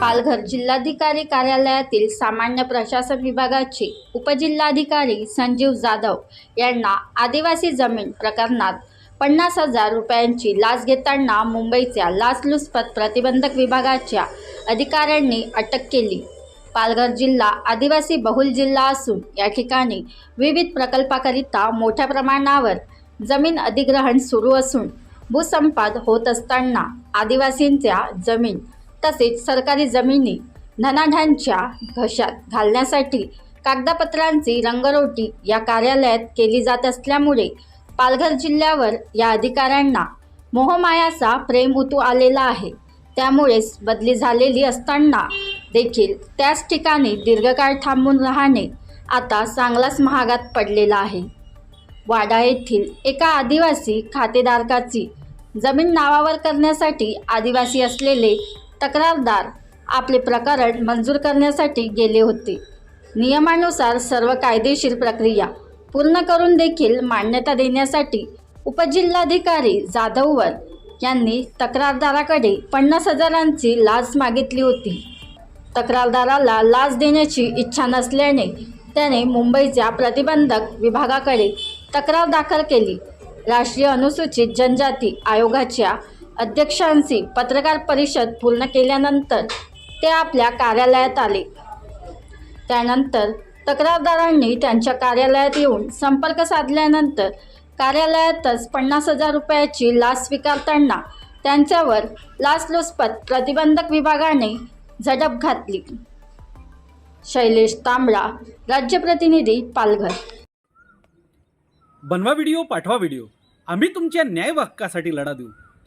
पालघर जिल्हाधिकारी कार्यालयातील सामान्य प्रशासन विभागाचे उपजिल्हाधिकारी संजीव जाधव यांना आदिवासी जमीन प्रकरणात पन्नास हजार रुपयांची लाच घेताना मुंबईच्या लाचलुचपत प्रतिबंधक विभागाच्या अधिकाऱ्यांनी अटक केली. पालघर जिल्हा आदिवासी बहुल जिल्हा असून या ठिकाणी विविध प्रकल्पाकरिता मोठ्या प्रमाणावर जमीन अधिग्रहण सुरू असून भूसंपाद होत असताना आदिवासींच्या जमीन तसेच सरकारी जमिनी धनाढ्यांच्या घशात घालण्यासाठी कागदपत्रांची रंगरोटी या कार्यालयात केली जात असल्यामुळे पालघर जिल्ह्यावर या अधिकाऱ्यांना मोहमायाचा प्रेम उतू आलेला आहे. त्यामुळेच बदली झालेली असताना देखील त्याच ठिकाणी दीर्घकाळ थांबून राहणे आता चांगलाच महागात पडलेला आहे. वाडा येथील एका आदिवासी खातेधारकाची जमीन नावावर करण्यासाठी आदिवासी असलेले तक्रारदार आपले प्रकरण मंजूर करण्यासाठी गेले होते. नियमानुसार सर्व कायदेशीर प्रक्रिया पूर्ण करून देखील मान्यता देण्यासाठी उपजिल्हाधिकारी जाधववर यांनी तक्रारदाराकडे पन्नास हजारांची लाच मागितली होती. तक्रारदाराला लाच देण्याची इच्छा नसल्याने त्याने मुंबईच्या प्रतिबंधक विभागाकडे तक्रार दाखल केली. राष्ट्रीय अनुसूचित जनजाती आयोगाच्या अध्यक्षांशी पत्रकार परिषद पूर्ण केल्यानंतर ते आपल्या कार्यालयात आले. त्यानंतर तक्रारदारांनी त्यांच्या कार्यालयात येऊन संपर्क साधल्यानंतर कार्यालयातच पन्नास हजार रुपयाची लाच स्वीकारताना त्यांच्यावर लाचलुचपत प्रतिबंधक विभागाने झडप घातली. शैलेश तांबडा राज्य प्रतिनिधी पालघर. बनवा व्हिडिओ पाठवा व्हिडिओ. आम्ही तुमच्या न्याय लढा देऊ.